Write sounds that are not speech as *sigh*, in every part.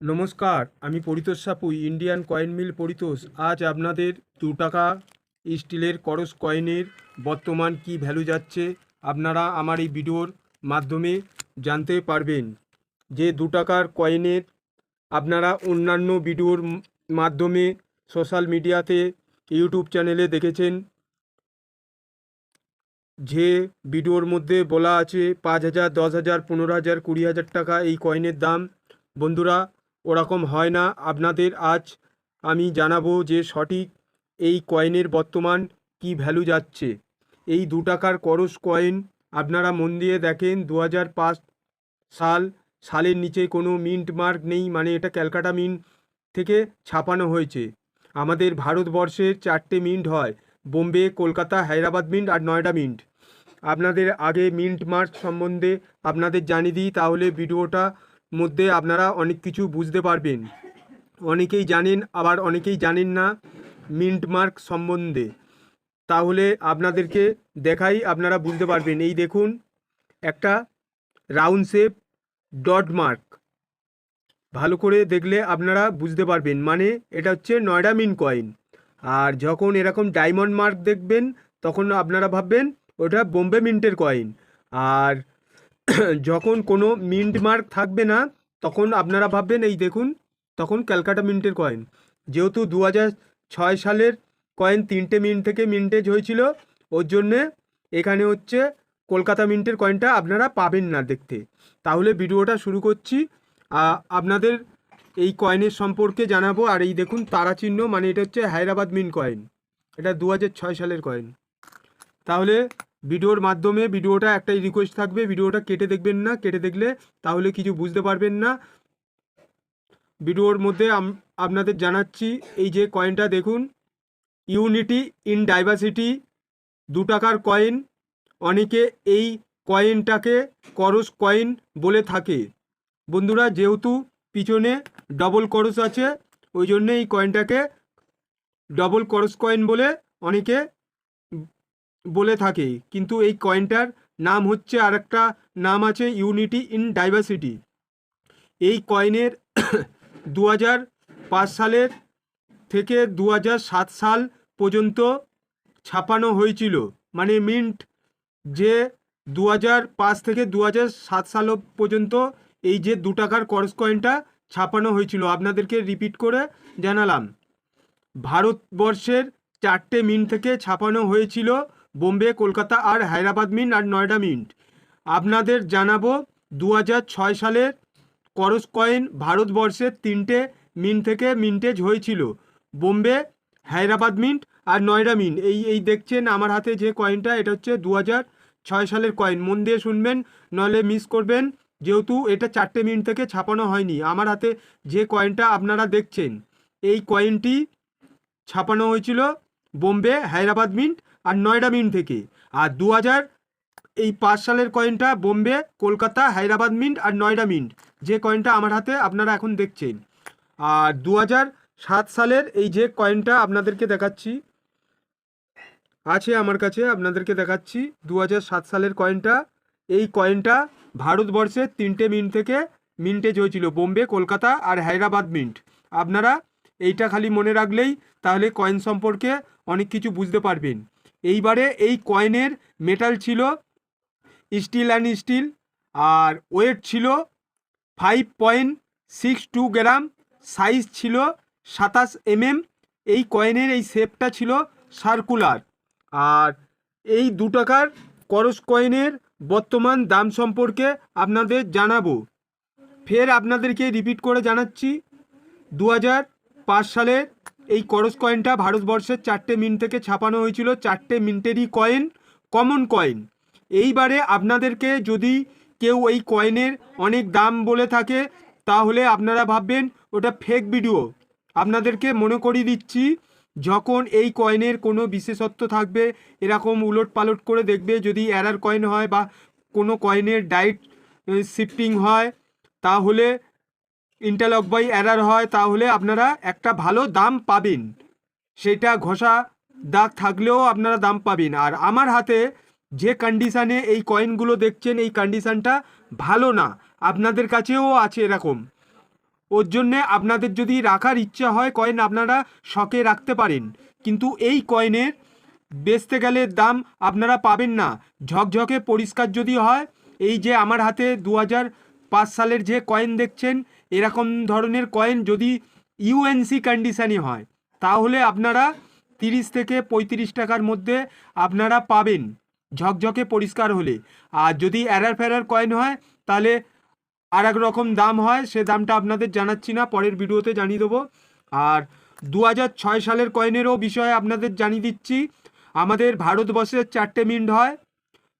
নমস্কার, আমি Paritosh Sapui Indian coin mill Paritosh. আজ আপনাদের দু টাকা স্টিলের করস কয়েনের বর্তমান কি ভ্যালু যাচ্ছে, আপনারা আমার এই ভিডিওর মাধ্যমে জানতে পারবেন। যে দু টাকার কয়েনের আপনারা অন্যান্য ভিডিওর মাধ্যমে সোশ্যাল মিডিয়াতে, ইউটিউব চ্যানেলে দেখেছেন। যে ভিডিওর মধ্যে বলা আছে, পাঁচ হাজার, দশ হাজার, পনেরো হাজার, কুড়ি হাজার টাকা এই কয়েনের দাম। বন্ধুরা ওরকম হয় না। আপনাদের আজ আমি জানাব যে সঠিক এই কয়েনের বর্তমান কি ভ্যালু যাচ্ছে। এই দু টাকার করস কয়েন আপনারা মন দিয়ে দেখেন দু হাজার পাঁচ সাল, সালের নিচে কোনো মিন্ট মার্ক নেই মানে এটা ক্যালকাটা মিন্ট থেকে ছাপানো হয়েছে। আমাদের ভারতবর্ষের চারটে মিন্ট হয়, বোম্বে, কলকাতা, হায়দ্রাবাদ মিন্ট আর নয়ডা মিন্ট আপনাদের আগে মিন্ট মার্ক সম্বন্ধে আপনাদের জানিয়ে দিই, তাহলে ভিডিওটা মধ্যে আপনারা অনেক কিছু বুঝতে পারবেন। অনেকেই জানেন, আবার অনেকেই জানেন না মিন্ট মার্ক সম্বন্ধে। তাহলে আপনাদেরকে দেখাই আপনারা বুঝতে পারবেন। এই দেখুন, একটা রাউন্ড শেপ ডট মার্ক। ভালো করে দেখলে আপনারা বুঝতে পারবেন। মানে এটা হচ্ছে নয়ডা মিন কয়েন। আর যখন এরকম ডায়মন্ড মার্ক দেখবেন, তখন আপনারা ভাববেন, ওটা বোম্বে মিন্টের কয়েন। আর যখন কোনো মিন্ট মার্ক থাকবে না, তখন আপনারা ভাববেন, এই দেখুন, তখন ক্যালকাটা মিন্টের কয়েন যেহেতু দু ছয় সালের কয়েন তিনটে মিন্ট থেকে মিন্টেজ হয়েছিল, ওর জন্যে এখানে হচ্ছে কলকাতা মিন্টের কয়েনটা আপনারা পাবেন না দেখতে। তাহলে ভিডিওটা শুরু করছি। আপনাদের এই কয়েনের সম্পর্কে জানাব। আর এই দেখুন, তারা চিহ্ন মানে এটা হচ্ছে হায়দ্রাবাদ মিন কয়েন এটা দু হাজার ছয় সালের কয়েন তাহলে ভিডিওর মাধ্যমে ভিডিওটা একটাই রিকোয়েস্ট থাকবে, ভিডিওটা কেটে দেখবেন না, কেটে দেখলে তাহলে কিছু বুঝতে পারবেন না। ভিডিওর মধ্যে আপনাদের জানাচ্ছি, এই যে কয়েনটা দেখুন ইউনিটি ইন ডাইভার্সিটি দু টাকার কয়েন অনেকে এই কয়েনটাকে করস কয়েন বলে থাকে। বন্ধুরা, যেহেতু পিছনে ডবল করস আছে, ওই জন্য এই কয়েনটাকে ডবল করস কয়েন বলে অনেকে বলে থাকে। কিন্তু এই কয়েনটার নাম হচ্ছে আরেকটা নাম আছে ইউনিটি ইন ডাইভার্সিটি। এই কয়েনের *coughs* দু হাজার পাঁচ সালের থেকে দু হাজার সাত সাল পর্যন্ত ছাপানো হয়েছিল। মানে মিন্ট যে দু হাজার পাঁচ থেকে দু হাজার সাত সাল পর্যন্ত এই যে দু টাকার করস কয়েনটা ছাপানো হয়েছিল। আপনাদেরকে রিপিট করে জানালাম। ভারতবর্ষের চারটে মিন্ট থেকে ছাপানো হয়েছিল বোম্বে, কলকাতা আর হায়দ্রাবাদ মিন্ট আর নয়ডা মিন্ট আপনাদের জানাব দু সালের করস কয়েন ভারতবর্ষের তিনটে মিন্ট থেকে মিন্টেজ হয়েছিল। বোম্বে, হায়দ্রাবাদ মিন্ট আর নয়ডা মিন্ট এই এই দেখছেন আমার হাতে যে কয়েনটা, এটা হচ্ছে দু ছয় সালের কয়েন। মন দিয়ে শুনবেন নলে মিস করবেন। যেহেতু এটা চারটে মিনিট থেকে ছাপানো হয়নি, আমার হাতে যে কয়েনটা আপনারা দেখছেন, এই কয়েনটি ছাপানো হয়েছিল বোম্বে, হায়দ্রাবাদ মিন্ট আর নয়ডা মিন্ট থেকে। আর দু হাজার এই পাঁচ সালের কয়েনটা বোম্বে, কলকাতা, হায়দ্রাবাদ মিন্ট আর নয়ডা মিন্ট যে কয়েনটা আমার হাতে আপনারা এখন দেখছেন। আর দু সাত সালের এই যে কয়েনটা আপনাদেরকে দেখাচ্ছি, আছে আমার কাছে, আপনাদেরকে দেখাচ্ছি। দু হাজার সাত সালের কয়েনটা এই কয়েনটা ভারতবর্ষের তিনটে মিন্ট থেকে মিন্টেজ হয়েছিল, বোম্বে, কলকাতা আর হায়দ্রাবাদ মিন্ট। আপনারা এইটা খালি মনে রাখলেই তাহলে কয়েন সম্পর্কে অনেক কিছু বুঝতে পারবেন। এইবারে এই কয়েনের মেটাল ছিল স্টিল অ্যান্ড স্টিল আর ওয়েট ছিল five point six two gram size ছিল সাতাশ এমএম এই কয়েনের এই শেপটা ছিল সার্কুলার আর এই দু টাকার করস কয়েনের বর্তমান দাম সম্পর্কে আপনাদের জানাব। ফের আপনাদেরকে রিপিট করে জানাচ্ছি দু হাজার পাঁচ সালের এই করস কয়েনটা ভারতবর্ষের চারটে মিন্ট থেকে ছাপানো হয়েছিল। চারটে মিন্টেরই কয়েন কমন কয়েন এইবারে আপনাদেরকে যদি কেউ এই কয়েনের অনেক দাম বলে থাকে, তাহলে আপনারা ভাববেন, ওটা ফেক ভিডিও আপনাদেরকে মনে করিয়ে দিচ্ছি, যখন এই কয়েনের কোনো বিশেষত্ব থাকবে, এরকম উলট পালট করে দেখবে, যদি এরার কয়েন হয় বা কোনো কয়েনের ডাইট শিফটিং হয়, তাহলে ইন্টারলক বাই এরার হয়, তাহলে আপনারা একটা ভালো দাম পাবেন। সেটা ঘষা দাগ থাকলেও আপনারা দাম পাবেন। আর আমার হাতে যে কন্ডিশানে এই কয়েনগুলো দেখছেন, এই কন্ডিশানটা ভালো না। আপনাদের কাছেও আছে এরকম। ওর জন্যে আপনাদের যদি রাখার ইচ্ছা হয় কয়েন আপনারা শখে রাখতে পারেন। কিন্তু এই কয়েনের বেচতে গেলে দাম আপনারা পাবেন না। ঝকঝকে পরিষ্কার যদি হয়, এই যে আমার হাতে দু হাজার পাঁচ সালের যে কয়েন দেখছেন এরকম ধরনের কয়েন যদি ইউএনসি কন্ডিশানে হয়, তাহলে আপনারা তিরিশ থেকে পঁয়ত্রিশ টাকার মধ্যে আপনারা পাবেন ঝকঝকে পরিষ্কার হলে। আর যদি এরার ফেরার কয়েন হয়, তাহলে আর এক রকম দাম হয়, সে দামটা আপনাদের জানাচ্ছি না, পরের ভিডিওতে জানিয়ে দেবো। আর দু সালের কয়েনেরও বিষয়ে আপনাদের জানিয়ে দিচ্ছি, আমাদের ভারতবর্ষের চারটে মিন্ট হয়,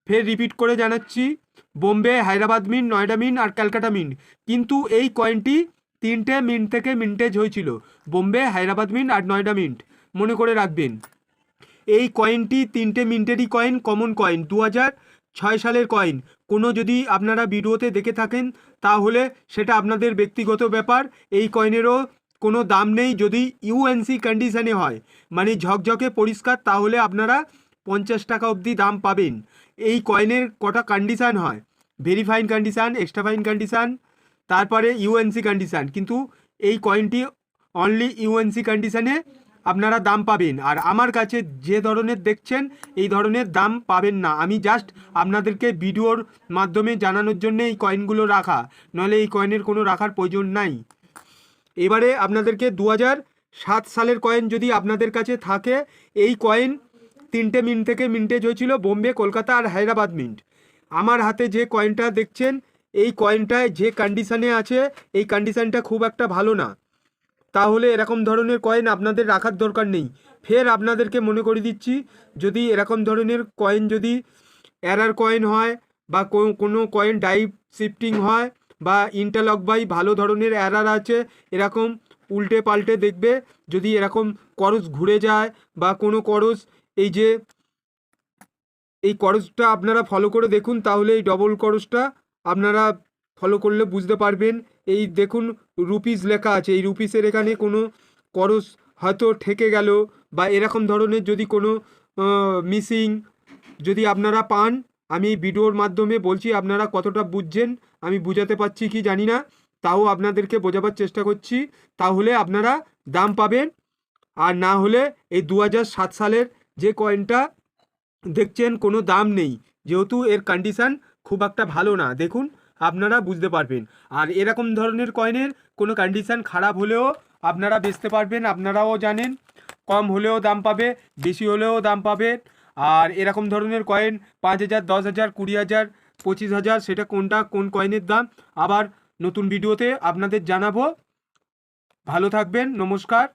ফের রিপিট করে জানাচ্ছি। বোম্বে, হায়দ্রাবাদ মিন্ট নয়ডা মিন্ট আর ক্যালকাটা মিন্ট কিন্তু এই কয়েনটি তিনটে মিন্ট থেকে মিন্টেজ হয়েছিল, বোম্বে, হায়দ্রাবাদ মিন্ট আর নয়ডা মিন্ট মনে করে রাখবেন, এই কয়েনটি তিনটে মিন্টেরই কয়েন, কমন কয়েন দু ছয় সালের কয়েন। কোনো যদি আপনারা ভিডিওতে দেখে থাকেন, তাহলে সেটা আপনাদের ব্যক্তিগত ব্যাপার। এই কয়েনেরও কোনো দাম নেই যদি ইউএনসি কন্ডিশনে হয়। মানে ঝকঝকে পরিষ্কার, তাহলে আপনারা পঞ্চাশ টাকা অবধি দাম পাবেন। এই কয়েনের কটা কন্ডিশান হয়? Very fine condition extra fine condition তারপরে ইউএনসি কন্ডিশান কিন্তু এই কয়েনটি অনলি ইউএনসি কন্ডিশানে আপনারা দাম পাবেন। আর আমার কাছে যে ধরনের দেখছেন, এই ধরনের দাম পাবেন না। আমি জাস্ট আপনাদেরকে ভিডিওর মাধ্যমে জানানোর জন্য এই কয়েনগুলো রাখা। নইলে এই কয়েনের কোনো রাখার প্রয়োজন নাই। এবারে আপনাদেরকে দু সাত সালের কয়েন যদি আপনাদের কাছে থাকে, এই কয়েন তিনটে মিন্ট থেকে মিন্টেজ হয়েছিল বোম্বে, কলকাতা আর হায়দ্রাবাদ মিন্ট। আমার হাতে যে কয়েনটা দেখছেন, এই কয়েনটায় যে কন্ডিশানে আছে, এই কন্ডিশানটা খুব একটা ভালো না। তাহলে এরকম ধরনের কয়েন আপনাদের রাখার দরকার নেই। ফের আপনাদেরকে মনে করে দিচ্ছি, যদি এরকম ধরনের কয়েন যদি এরার কয়েন হয় বা কোনো কয়েন ডাইভ শিফটিং হয় বা ইন্টারলক বাই ভালো ধরনের এরার আছে, এরকম উল্টে পাল্টে দেখবে। যদি এরকম করস ঘুরে যায় বা কোনো করস এই যে এই করসটা আপনারা ফলো করে দেখুন, তাহলে এই ডবল করসটা আপনারা ফলো করলে বুঝতে পারবেন। এই দেখুন রুপিস লেখা আছে, এই রুপিসের এখানে কোনো করস হয়তো ঠেকে গেল বা এরকম ধরনের যদি কোনো মিসিং যদি আপনারা পান, আমি ভিডিওর মাধ্যমে বলছি আপনারা কতটা বুঝছেন, আমি বুঝাতে পারছি কি জানি না, তাও আপনাদেরকে বোঝাবার চেষ্টা করছি। তাহলে আপনারা দাম পাবেন, আর না হলে এই দু সালের যে কয়েনটা দেখছেন কোনো দাম নেই, যেহেতু এর কন্ডিশান খুব একটা ভালো না। দেখুন, আপনারা বুঝতে পারবেন। আর এরকম ধরনের কয়েনের কোনো কন্ডিশান খারাপ হলেও আপনারা বেচতে পারবেন, আপনারাও জানেন। কম হলেও দাম পাবে, বেশি হলেও দাম পাবে। আর এরকম ধরনের কয়েন পাঁচ হাজার, দশ হাজার, কুড়ি হাজার, পঁচিশ হাজার, সেটা কোনটা, কোন কয়েনের দাম? আবার নতুন ভিডিওতে আপনাদের জানাব। ভালো থাকবেন, নমস্কার।